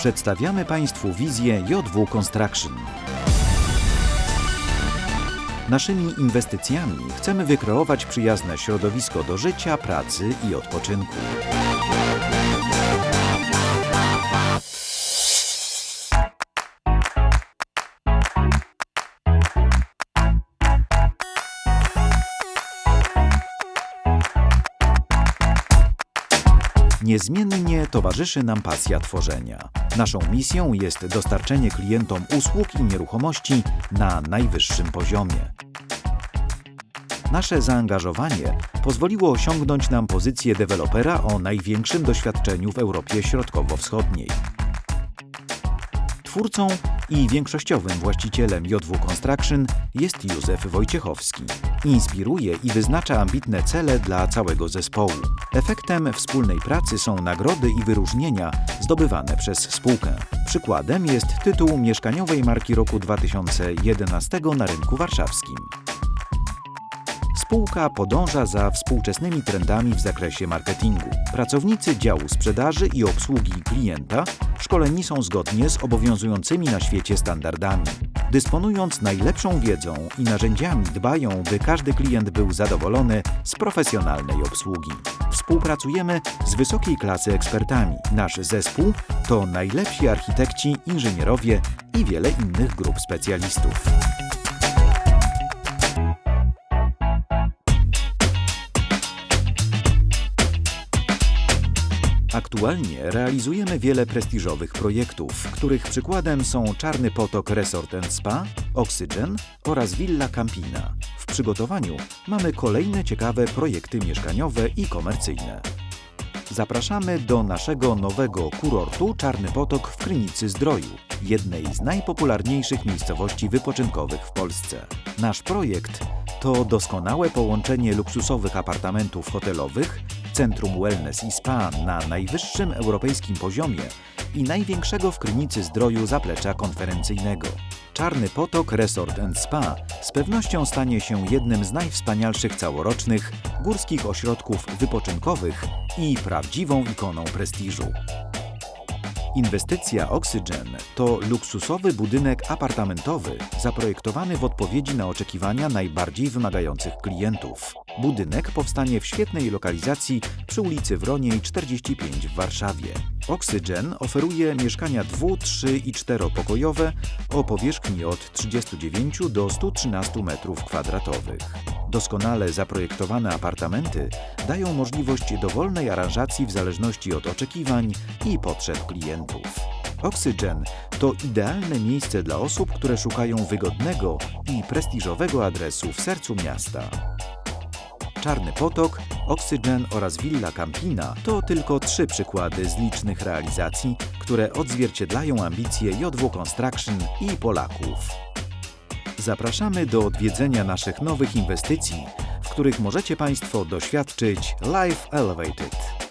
Przedstawiamy Państwu wizję JW Construction. Naszymi inwestycjami chcemy wykreować przyjazne środowisko do życia, pracy i odpoczynku. Niezmiennie towarzyszy nam pasja tworzenia. Naszą misją jest dostarczenie klientom usług i nieruchomości na najwyższym poziomie. Nasze zaangażowanie pozwoliło osiągnąć nam pozycję dewelopera o największym doświadczeniu w Europie Środkowo-Wschodniej. Twórcą i większościowym właścicielem JW Construction jest Józef Wojciechowski. Inspiruje i wyznacza ambitne cele dla całego zespołu. Efektem wspólnej pracy są nagrody i wyróżnienia zdobywane przez spółkę. Przykładem jest tytuł mieszkaniowej marki roku 2011 na rynku warszawskim. Spółka podąża za współczesnymi trendami w zakresie marketingu. Pracownicy działu sprzedaży i obsługi klienta szkoleni są zgodnie z obowiązującymi na świecie standardami. Dysponując najlepszą wiedzą i narzędziami dbają, by każdy klient był zadowolony z profesjonalnej obsługi. Współpracujemy z wysokiej klasy ekspertami. Nasz zespół to najlepsi architekci, inżynierowie i wiele innych grup specjalistów. Aktualnie realizujemy wiele prestiżowych projektów, których przykładem są Czarny Potok Resort Spa, Oxygen oraz Villa Campina. W przygotowaniu mamy kolejne ciekawe projekty mieszkaniowe i komercyjne. Zapraszamy do naszego nowego kurortu Czarny Potok w Krynicy Zdroju, jednej z najpopularniejszych miejscowości wypoczynkowych w Polsce. Nasz projekt to doskonałe połączenie luksusowych apartamentów hotelowych, centrum wellness i spa na najwyższym europejskim poziomie i największego w Krynicy Zdroju zaplecza konferencyjnego. Czarny Potok Resort Spa z pewnością stanie się jednym z najwspanialszych całorocznych górskich ośrodków wypoczynkowych i prawdziwą ikoną prestiżu. Inwestycja Oxygen to luksusowy budynek apartamentowy zaprojektowany w odpowiedzi na oczekiwania najbardziej wymagających klientów. Budynek powstanie w świetnej lokalizacji przy ulicy Wroniej 45 w Warszawie. Oxygen oferuje mieszkania dwu-, trzy- i czteropokojowe o powierzchni od 39 do 113 m2. Doskonale zaprojektowane apartamenty dają możliwość dowolnej aranżacji w zależności od oczekiwań i potrzeb klientów. Oxygen to idealne miejsce dla osób, które szukają wygodnego i prestiżowego adresu w sercu miasta. Czarny Potok, Oxygen oraz Villa Campina to tylko trzy przykłady z licznych realizacji, które odzwierciedlają ambicje JW Construction i Polaków. Zapraszamy do odwiedzenia naszych nowych inwestycji, w których możecie Państwo doświadczyć Life Elevated.